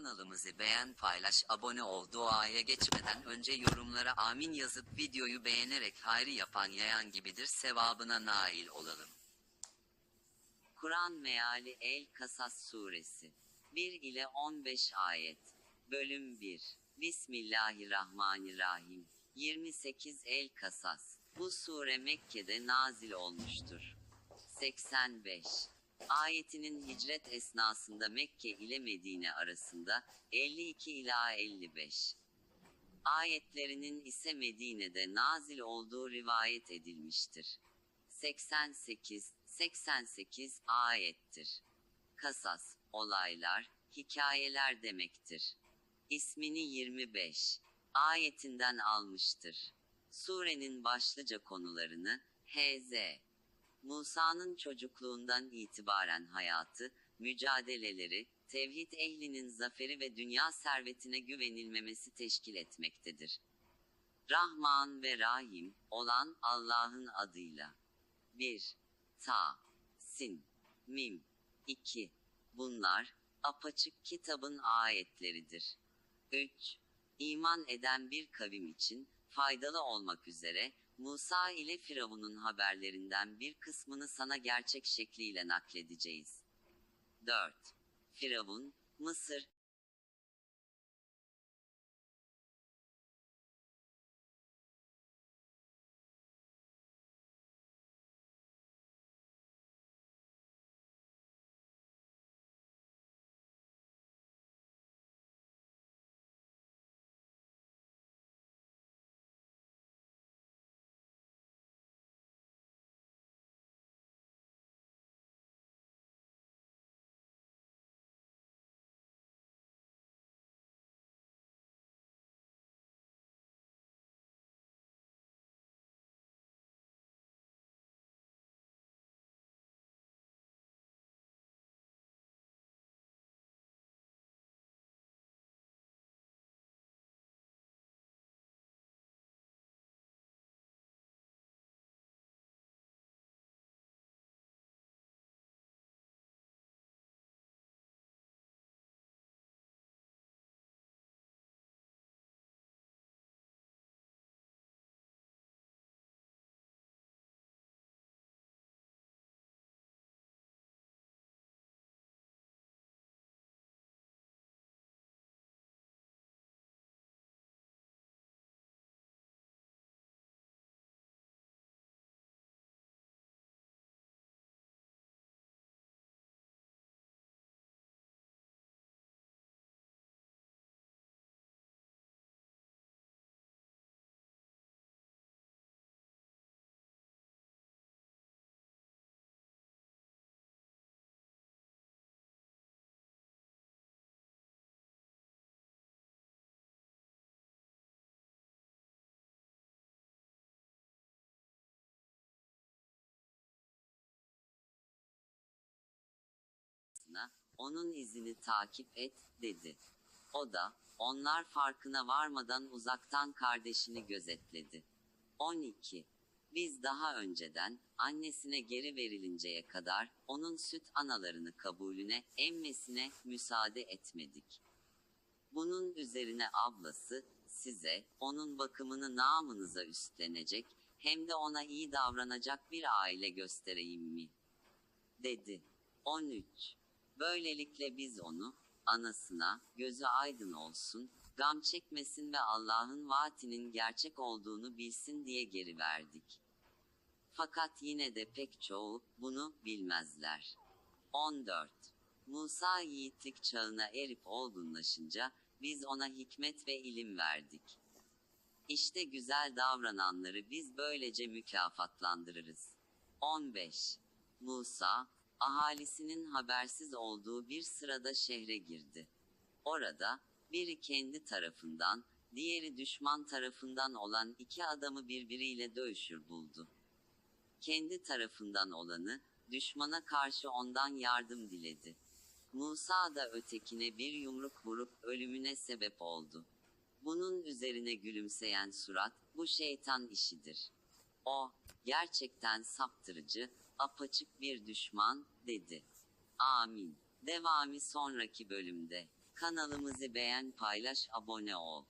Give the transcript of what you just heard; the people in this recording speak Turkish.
Kanalımızı beğen paylaş abone ol. Duaya geçmeden önce yorumlara amin yazıp videoyu beğenerek hayrı yapan yayan gibidir sevabına nail olalım. Kur'an meali El Kasas suresi 1 ile 15 ayet Bölüm 1 Bismillahirrahmanirrahim. 28 El Kasas. Bu sure Mekke'de nazil olmuştur. 85 Ayetinin hicret esnasında Mekke ile Medine arasında 52 ila 55. Ayetlerinin ise Medine'de nazil olduğu rivayet edilmiştir. 88 88 ayettir. Kasas olaylar, hikayeler demektir. İsmini 25 ayetinden almıştır. Surenin başlıca konularını H.Z. Musa'nın çocukluğundan itibaren hayatı, mücadeleleri, tevhid ehlinin zaferi ve dünya servetine güvenilmemesi teşkil etmektedir. Rahman ve Rahim olan Allah'ın adıyla. 1. Ta, Sin, Mim. 2. Bunlar, apaçık kitabın ayetleridir. 3. İman eden bir kavim için, faydalı olmak üzere, Musa ile Firavun'un haberlerinden bir kısmını sana gerçek şekliyle nakledeceğiz. 4. Firavun, Mısır, onun izini takip et, dedi. O da, onlar farkına varmadan uzaktan kardeşini gözetledi. 12. Biz daha önceden, annesine geri verilinceye kadar, onun süt analarını kabulüne, emmesine, müsaade etmedik. Bunun üzerine ablası, size, onun bakımını namınıza üstlenecek, hem de ona iyi davranacak bir aile göstereyim mi? Dedi. 13. Böylelikle biz onu, anasına, gözü aydın olsun, gam çekmesin ve Allah'ın vaatinin gerçek olduğunu bilsin diye geri verdik. Fakat yine de pek çoğu, bunu, bilmezler. 14. Musa yiğitlik çağına erip olgunlaşınca, biz ona hikmet ve ilim verdik. İşte güzel davrananları biz böylece mükafatlandırırız. 15. Musa, ahalisinin habersiz olduğu bir sırada şehre girdi. Orada, biri kendi tarafından, diğeri düşman tarafından olan iki adamı birbiriyle dövüşür buldu. Kendi tarafından olanı, düşmana karşı ondan yardım diledi. Musa da ötekine bir yumruk vurup ölümüne sebep oldu. Bunun üzerine gülümseyen surat, bu şeytan işidir. O, gerçekten saptırıcı, apaçık bir düşman, dedi. Amin. Devamı sonraki bölümde. Kanalımızı beğen, paylaş, abone ol.